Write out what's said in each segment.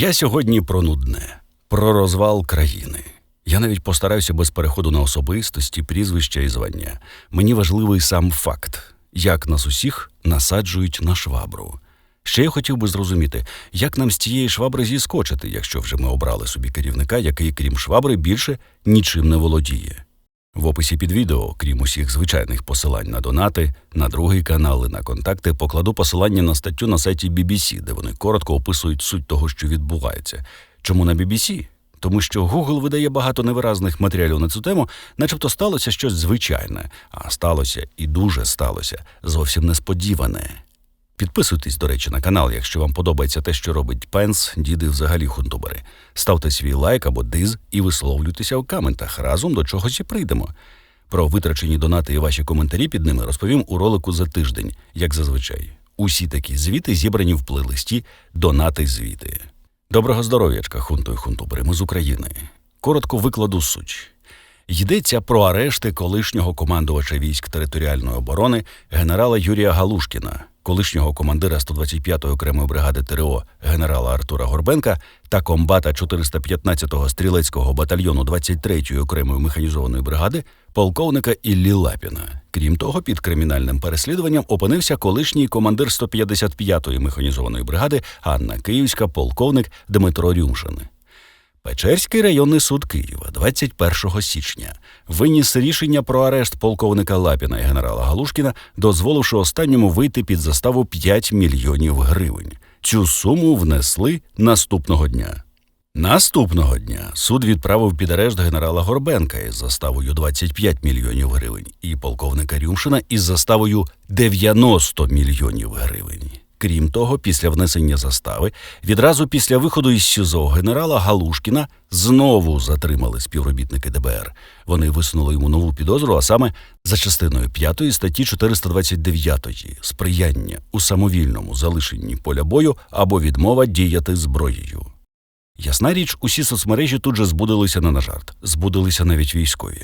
Я сьогодні про нудне, про розвал країни. Я навіть постараюся без переходу на особистості, прізвища і звання. Мені важливий сам факт, як нас усіх насаджують на швабру. Ще я хотів би зрозуміти, як нам з цієї швабри зіскочити, якщо вже ми обрали собі керівника, який, крім швабри, більше нічим не володіє. В описі під відео, крім усіх звичайних посилань на донати, на другий канал і на контакти, покладу посилання на статтю на сайті BBC, де вони коротко описують суть того, що відбувається. Чому на BBC? Тому що Google видає багато невиразних матеріалів на цю тему, начебто сталося щось звичайне, а сталося і дуже сталося зовсім несподіване. Підписуйтесь, до речі, на канал, якщо вам подобається те, що робить Пенс, діди взагалі хунтубери. Ставте свій лайк або диз і висловлюйтеся у коментах. Разом до чогось і прийдемо. Про витрачені донати і ваші коментарі під ними розповім у ролику за тиждень, як зазвичай. Усі такі звіти зібрані в плейлисті Донати звіти. Доброго здоров'ячка, хунту і хунтубери. Ми з України. Коротко викладу суть. Йдеться про арешти колишнього командувача військ територіальної оборони генерала Юрія Галушкіна, колишнього командира 125-ї окремої бригади ТРО генерала Артура Горбенка та комбата 415-го стрілецького батальйону 23-ї окремої механізованої бригади полковника Іллі Лапіна. Крім того, під кримінальним переслідуванням опинився колишній командир 155-ї механізованої бригади Анна Київська, полковник Дмитро Рюмшин. Печерський районний суд Києва 21 січня виніс рішення про арешт полковника Лапіна і генерала Галушкіна, дозволивши останньому вийти під заставу 5 мільйонів гривень. Цю суму внесли наступного дня. Наступного дня суд відправив під арешт генерала Горбенка із заставою 25 мільйонів гривень і полковника Рюмшина із заставою 90 мільйонів гривень. Крім того, після внесення застави, відразу після виходу із СІЗО генерала Галушкіна знову затримали співробітники ДБР. Вони висунули йому нову підозру, а саме за частиною 5 статті 429 сприяння у самовільному залишенні поля бою або відмова діяти зброєю. Ясна річ, усі соцмережі тут же збудилися не на жарт, збудилися навіть військові.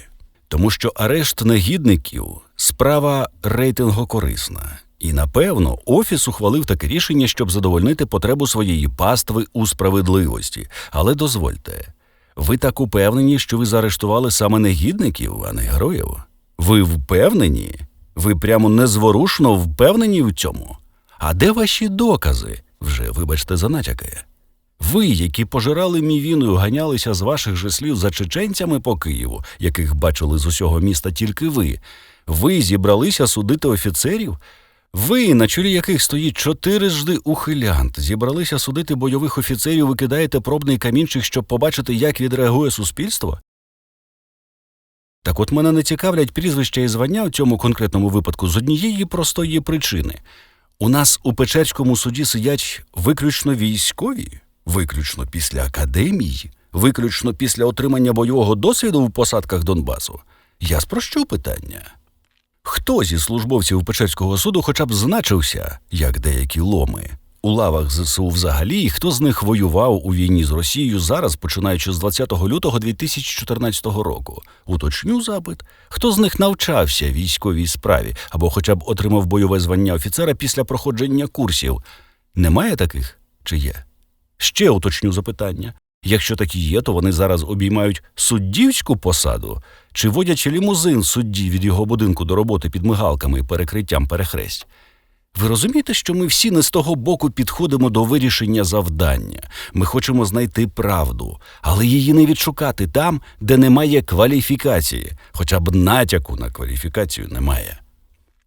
Тому що арешт негідників справа рейтингокорисна. І напевно офіс ухвалив таке рішення, щоб задовольнити потребу своєї пастви у справедливості. Але дозвольте, ви так упевнені, що ви заарештували саме негідників, а не героїв? Ви впевнені? Ви прямо незворушно впевнені в цьому? А де ваші докази? Вже, вибачте, за натяки. Ви, які пожирали мівіною, ганялися з ваших же слів за чеченцями по Києву, яких бачили з усього міста тільки ви. Ви зібралися судити офіцерів? Ви, на чолі яких стоїть чотирижди ухилянт, зібралися судити бойових офіцерів, ви кидаєте пробний камінчик, щоб побачити, як відреагує суспільство? Так от мене не цікавлять прізвища і звання у цьому конкретному випадку з однієї простої причини. У нас у Печерському суді сидять виключно військові, виключно після академії, виключно після отримання бойового досвіду в посадках Донбасу. Я спрощу питання. Хто зі службовців Печерського суду хоча б значився, як деякі ломи, у лавах ЗСУ взагалі, хто з них воював у війні з Росією зараз, починаючи з 20 лютого 2014 року? Уточню запит, хто з них навчався військовій справі або хоча б отримав бойове звання офіцера після проходження курсів? Немає таких чи є? Ще уточню запитання. Якщо такі є, то вони зараз обіймають суддівську посаду чи водячи лімузин судді від його будинку до роботи під мигалками і перекриттям перехресть. Ви розумієте, що ми всі не з того боку підходимо до вирішення завдання. Ми хочемо знайти правду, але її не відшукати там, де немає кваліфікації, хоча б натяку на кваліфікацію немає.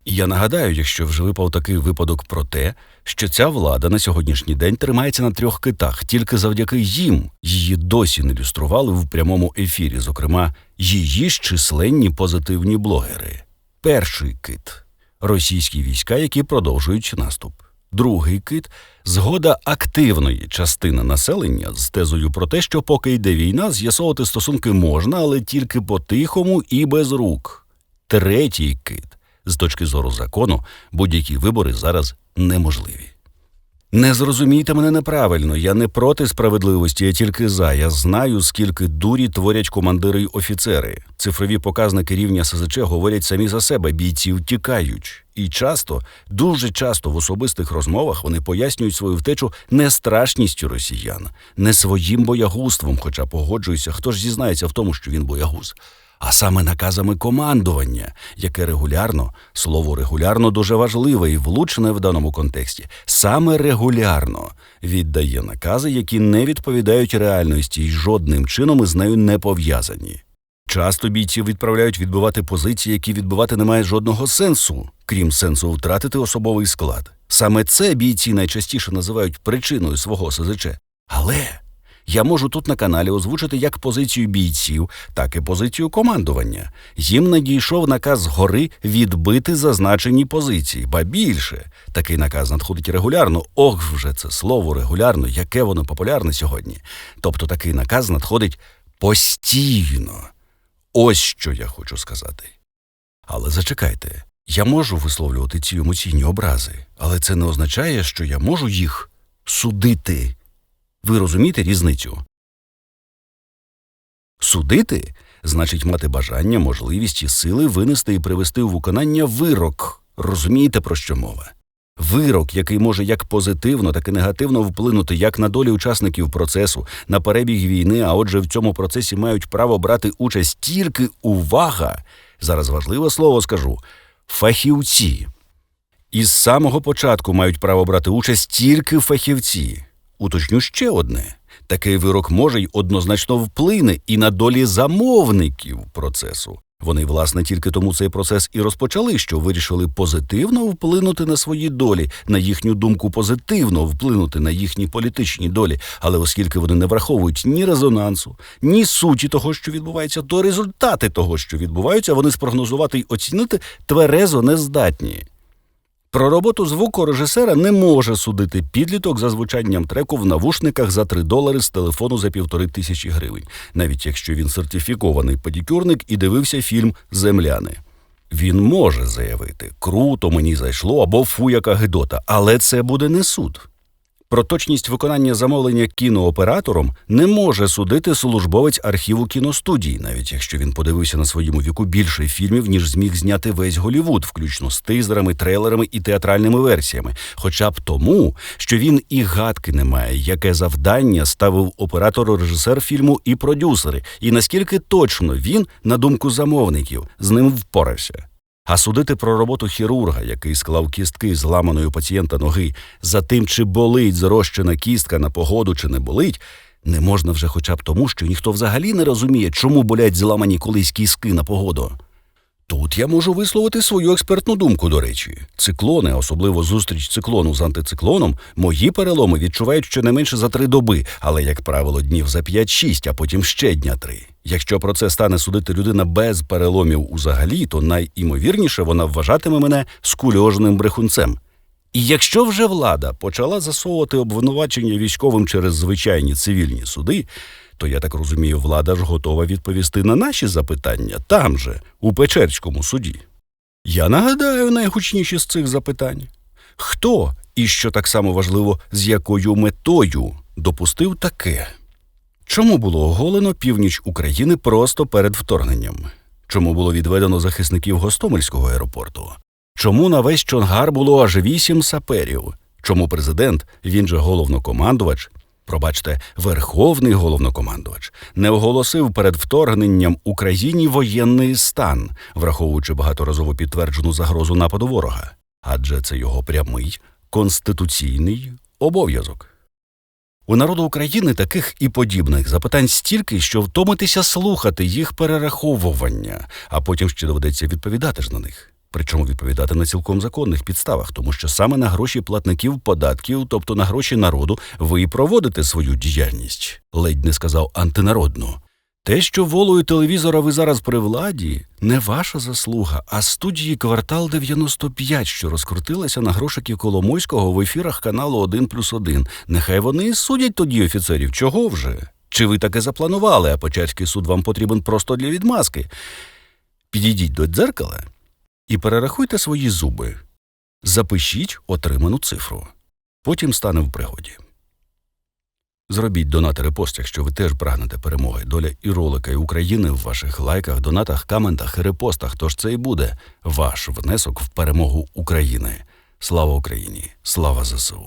Я нагадаю, якщо вже випав такий випадок про те, що ця влада на сьогоднішній день тримається на трьох китах, тільки завдяки їм її досі не люстрували в прямому ефірі, зокрема, її ж численні позитивні блогери. Перший кит російські війська, які продовжують наступ. Другий кит згода активної частини населення з тезою про те, що поки йде війна, з'ясовувати стосунки можна, але тільки по-тихому і без рук. Третій кит з точки зору закону, будь-які вибори зараз неможливі. Не зрозумійте мене неправильно, я не проти справедливості, я тільки за. Я знаю, скільки дурі творять командири й офіцери. Цифрові показники рівня СЗЧ говорять самі за себе, бійці втікають. І часто, дуже часто в особистих розмовах вони пояснюють свою втечу не страшністю росіян, не своїм боягузтвом, хоча погоджуюся, хто ж зізнається в тому, що він боягуз, а саме наказами командування, яке регулярно, слово регулярно дуже важливе і влучне в даному контексті, саме регулярно віддає накази, які не відповідають реальності і жодним чином із нею не пов'язані. Часто бійців відправляють відбивати позиції, які відбивати не має жодного сенсу, крім сенсу втратити особовий склад. Саме це бійці найчастіше називають причиною свого СЗЧ. Але я можу тут на каналі озвучити як позицію бійців, так і позицію командування. Їм надійшов наказ згори відбити зазначені позиції, ба більше такий наказ надходить регулярно. Ох, вже це слово регулярно, яке воно популярне сьогодні. Тобто такий наказ надходить постійно. Ось що я хочу сказати. Але зачекайте, я можу висловлювати ці емоційні образи, але це не означає, що я можу їх судити. Ви розумієте різницю? Судити значить мати бажання, можливість і сили винести і привести у виконання вирок. Розумієте, про що мова? Вирок, який може як позитивно, так і негативно вплинути як на долі учасників процесу, на перебіг війни, а отже, в цьому процесі мають право брати участь тільки увага. Зараз важливе слово скажу фахівці. Із самого початку мають право брати участь тільки фахівці. Уточню ще одне: такий вирок може й однозначно вплине і на долі замовників процесу. Вони, власне, тільки тому цей процес і розпочали, що вирішили позитивно вплинути на свої долі, на їхню думку позитивно вплинути на їхні політичні долі. Але оскільки вони не враховують ні резонансу, ні суті того, що відбувається, то результати того, що відбуваються, вони спрогнозувати й оцінити тверезо не здатні. Про роботу звукорежисера не може судити підліток за звучанням треку в навушниках за 3 долари з телефону за півтори тисячі гривень, навіть якщо він сертифікований педикюрник і дивився фільм Земляни. Він може заявити круто, мені зайшло або фу, яка гидота, але це буде не суд. Про точність виконання замовлення кінооператором не може судити службовець архіву кіностудії, навіть якщо він подивився на своєму віку більше фільмів, ніж зміг зняти весь Голівуд, включно з тизерами, трейлерами і театральними версіями, хоча б тому, що він і гадки не має, яке завдання ставив оператор, режисер фільму і продюсери, і наскільки точно він, на думку замовників, з ним впорався. А судити про роботу хірурга, який склав кістки у пацієнта ноги, за тим, чи болить зрощена кістка на погоду, чи не болить, не можна вже хоча б тому, що ніхто взагалі не розуміє, чому болять зламані колись кістки на погоду. Тут я можу висловити свою експертну думку, до речі. Циклони, особливо зустріч циклону з антициклоном, мої переломи відчувають щонайменше за три доби, але, як правило, днів за 5-6, а потім ще дня три. Якщо про це стане судити людина без переломів узагалі, то найімовірніше вона вважатиме мене скульожним брехунцем. І якщо вже влада почала засовувати обвинувачення військовим через звичайні цивільні суди, то я так розумію, влада ж готова відповісти на наші запитання там же, у Печерському суді. Я нагадаю найгучніші з цих запитань: хто і що так само важливо, з якою метою допустив таке? Чому було оголено північ України просто перед вторгненням? Чому було відведено захисників Гостомельського аеропорту? Чому на весь Чонгар було аж вісім саперів? Чому президент, він же головнокомандувач, пробачте, верховний головнокомандувач, не оголосив перед вторгненням Україні воєнний стан, враховуючи багаторазово підтверджену загрозу нападу ворога? Адже це його прямий конституційний обов'язок. У народу України таких і подібних запитань стільки, що втомитися слухати їх перераховування, а потім ще доведеться відповідати ж на них. Причому відповідати на цілком законних підставах, тому що саме на гроші платників податків, тобто на гроші народу, ви і проводите свою діяльність, ледь не сказав антинародну. Те, що волою телевізора ви зараз при владі, не ваша заслуга, а студії квартал 95, що розкрутилася на грошиків Коломойського в ефірах каналу 1 плюс 1. Нехай вони і судять тоді офіцерів. Чого вже? Чи ви таке запланували, а Почаський суд вам потрібен просто для відмазки? Підійдіть до дзеркала і перерахуйте свої зуби. Запишіть отриману цифру. Потім стане в пригоді. Зробіть донат і репост, якщо ви теж прагнете перемоги. Доля і ролика, і України в ваших лайках, донатах, коментах і репостах. Тож це і буде ваш внесок в перемогу України. Слава Україні! Слава ЗСУ!